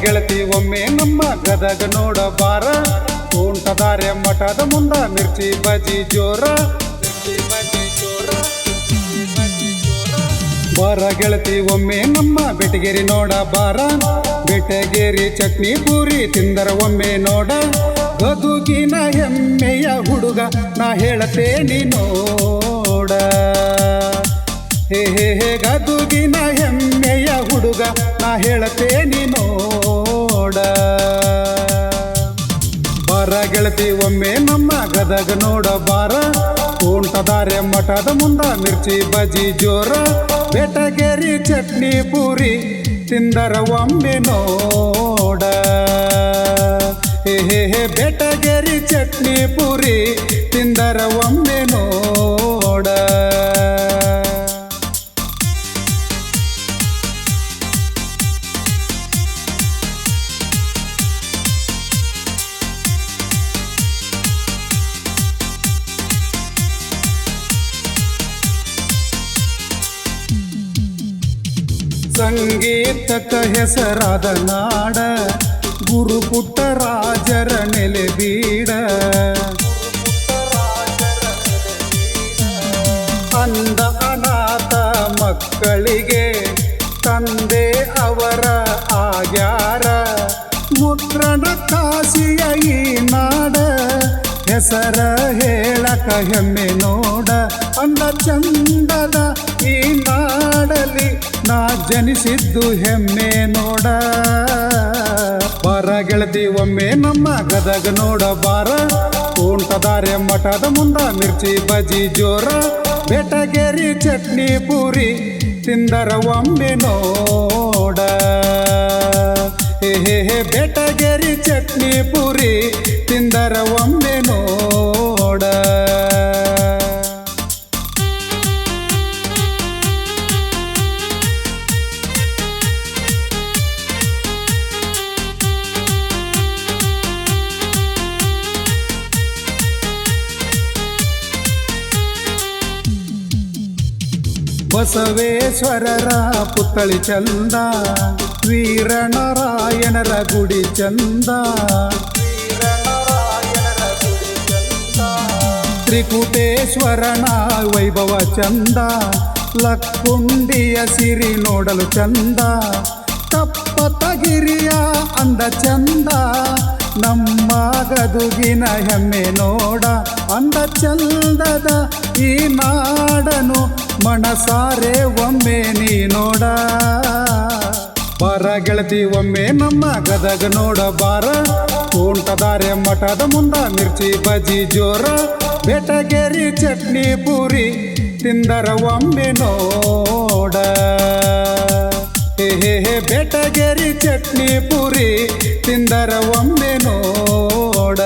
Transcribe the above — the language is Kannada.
ಗೆಳತಿ ಒಮ್ಮೆ ನಮ್ಮ ಗದಗ ನೋಡಬಾರ. ಬಾರ ದಾರ್ಯ ಮಠದ ಮುಂದ ಮಿರ್ಚಿ ಬಜಿ ಜೋರ. ಬರ ಬಜಿ ಜೋರ ಮಿರ್ಚಿ ಬಜಿ ಜೋರ. ಬಾರ ಗೆಳತಿ ಒಮ್ಮೆ ನಮ್ಮ ಬೆಟಗೇರಿ ನೋಡ ಬಾರ ಬೆಟಗೇರಿ ಚಟ್ನಿ ಪೂರಿ ತಿಂದರ ಒಮ್ಮೆ ನೋಡ. ಗದುಗಿನ ಹೆಮ್ಮೆಯ ಹುಡುಗ, ನಾ ಹೇಳತೇನಿ ನೋಡ. ಹೇ ಹೇ ಹೇ, ಗದುಗಿನ ಹೆಮ್ಮೆಯ ಹುಡುಗ, ನಾ ಹೇಳತೇನಿ ನೋಡ. ಬರ ಗೆಳತಿ, ಒಮ್ಮೆ ನಮ್ಮ ಗದಗ ನೋಡ ಬಾರ. ಉಂಟದಾರೆ ಮಠದ ಮುಂದ ಮಿರ್ಚಿ ಬಜಿ ಜೋರ. ಬೆಟಗೇರಿ ಚಟ್ನಿ ಪೂರಿ ತಿಂದರ ಒಮ್ಮೆ ನೋಡ. ಹೇ ಹೇ ಹೇ, ಬೆಟಗೇರಿ ಚಟ್ನಿ ಪೂರಿ ತಿಂದರ ಒಮ್ಮೆ ಸಂಗೀತಕ್ಕ ಹೆಸರಾದ ನಾಡ, ಗುರು ಪುಟ್ಟರಾಜರ ನೆಲೆ ಬೀಡ. ಅಂದ ಅನಾಥ ಮಕ್ಕಳಿಗೆ ತಂದೆ ಅವರ ಆಗ್ಯಾರ. ಮುದ್ರಣ ಕಾಸಿಯ ಈ ನಾಡ, ಹೆಸರ ಹೇಳಕ ಹೆಮ್ಮೆ ನೋಡ. ಅಂದ ಚಂದದ ಈ ನಾಡಲಿ ನಾ ಜನಿಸಿದ್ದು ಹೆಮ್ಮೆ ನೋಡ. ಬರ ಗೆಳತಿ ಒಮ್ಮೆ ನಮ್ಮ ಗದಗ ನೋಡ ಬಾರ. ಕೋಂಟದಾರೆ ಮಠದ ಮುಂದ ಮಿರ್ಚಿ ಬಜಿ ಜೋರ. ಬೆಟಗೇರಿ ಚಟ್ನಿ ಪೂರಿ ತಿಂದರ ಒಮ್ಮೆ ನೋಡ. ಹೇ ಹೇ ಬೆಟಗೇರಿ ಚಟ್ನಿ ಪೂರಿ ತಿಂದರ ಒಮ್ಮೆ ನೋಡ. ಬಸವೇಶ್ವರರ ಪುತ್ಥಳಿ ಚಂದ ವೀರಣರಾಯಣರ ಗುಡಿ ಚಂದ. ತ್ರಿಕುಟೇಶ್ವರನ ವೈಭವ ಚಂದ, ಲಕ್ಕುಂಡಿಯ ಸಿರಿ ನೋಡಲು ಚಂದ. ತಪ್ಪತಗಿರಿಯ ಅಂದ ಚಂದ, ನಮ್ಮ ಗದುಗಿನ ಹೆಮ್ಮೆ ನೋಡ, ಅಂದ ಚಂದದ ಈ ನಾಡನು ಮನಸಾರೆ ಒಮ್ಮೆ ನೀ ನೋಡ. ಬಾರ ಗೆಳತಿ ಒಮ್ಮೆ ನಮ್ಮ ಗದಗ ನೋಡ ದಾರ್ಯ ಮಠದ ಮುಂದ ಮಿರ್ಚಿ ಬಜಿ ಜೋರ. ಬೆಟಗೇರಿ ಚಟ್ನಿ ಪೂರಿ ತಿಂದರ ಒಮ್ಮೆ ನೋಡ. ಹೇ, ಬೆಟಗೇರಿ ಚಟ್ನಿ ಪೂರಿ ತಿಂದರ ಒಮ್ಮೆ ನೋಡ.